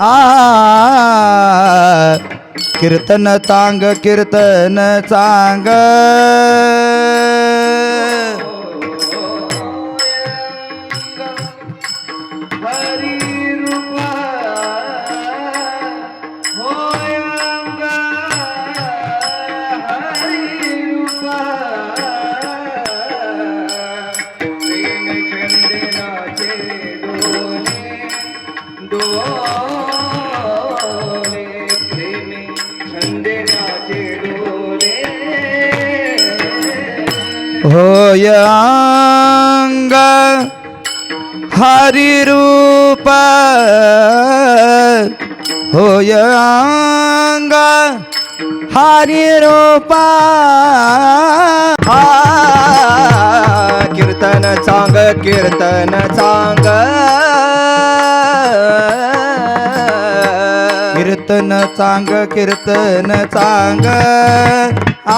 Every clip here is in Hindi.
आ कीर्तन चांग कीर्तन चांग होय अंग हरि रूप होय अंग हरि रूप. कीर्तन चांग कीर्तन चांग. कीर्तन चांग कीर्तन चांग आ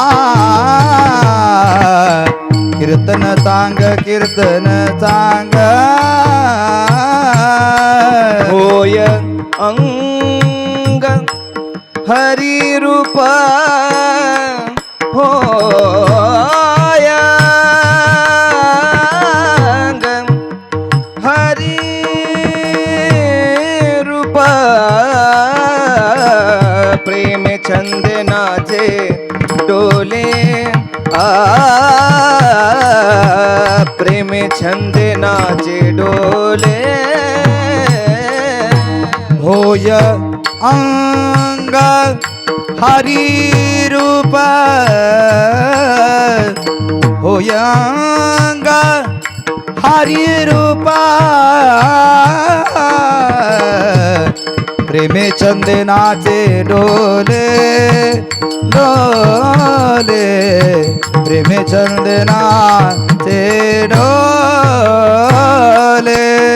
कीर्तन चांग कीर्तन चांग होय अंग हरी रूप हो प्रेम छंद नाचे डोले। आ, प्रेम छंद नाचे डोले। होय अंग हरी रूप। होय अंग हरी रूप। प्रेमे चंदनाचे डोले डोले। प्रेमे चंदनाचे डोले।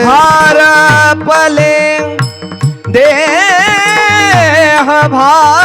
हार पले देह भान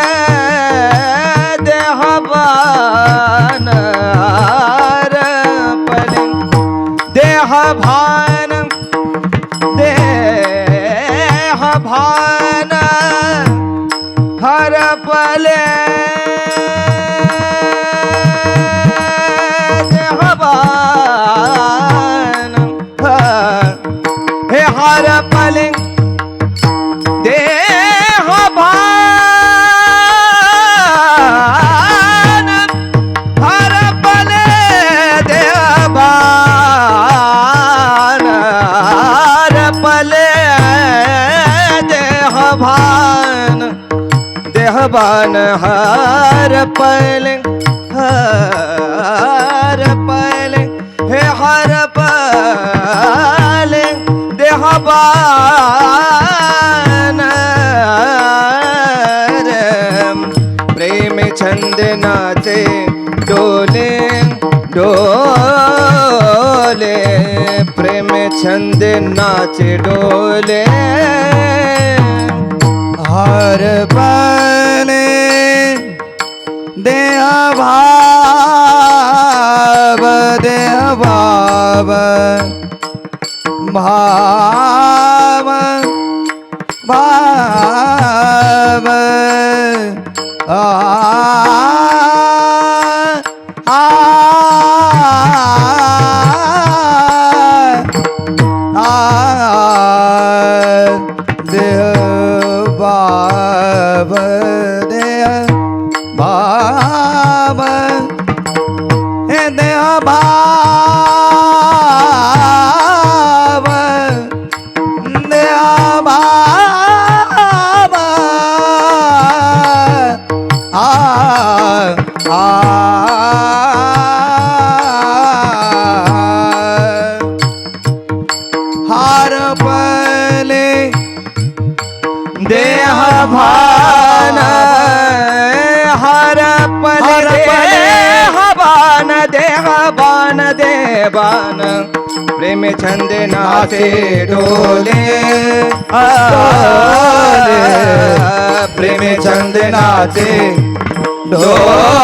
हे हर पले देह भान, हर पले देह भान, हर पले देह भान देह भान, हर पले हर पले, हे हर पले प्रेम छंद नाचे डोले डोले। प्रेम छंद नाचे डोले। हर पले देह भाव देह भाव। भाव भाव आ आ आ देह भाव बाण दे बाण प्रेम छंद नाचे डोले, प्रेम छंद नाचे डोले.